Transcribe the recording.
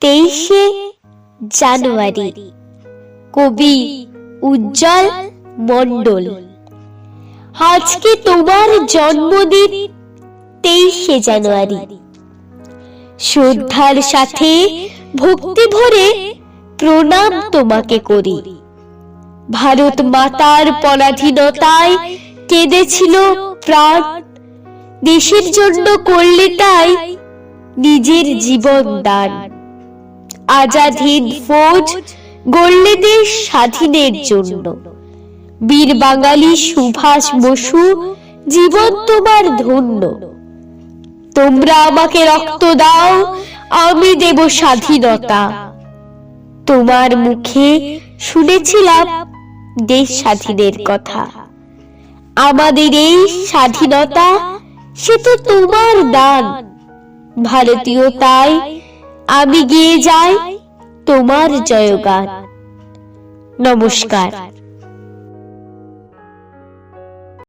তেইশে জানুয়ারি। কবি উজ্জ্বল মণ্ডল। আজকে তোমার জন্মদিন তেইশে জানুয়ারি। শ্রদ্ধার সাথে ভক্তি ভরে প্রণাম তোমাকে করি। ভারত মাতার পরাধীনতায় কেঁদেছিল প্রাণ। দেশের জন্য করলে তাই নিজের জীবন দান। আজাদ হিন্দ ফৌজ গড়লে দেশ স্বাধীনের জন্য। বীর বাঙালি সুভাষ বসু জীবন তোমার ধন্য। তোমরা আমাকে রক্ত দাও, আমি দেব স্বাধীনতা। তোমার মুখে শুনেছিলাম দেশ স্বাধীনের কথা। আমাদের এই স্বাধীনতা সে তো তোমার দান। ভারতীয়তাই আমি গিয়ে যাই তোমার জয়গান। নমস্কার।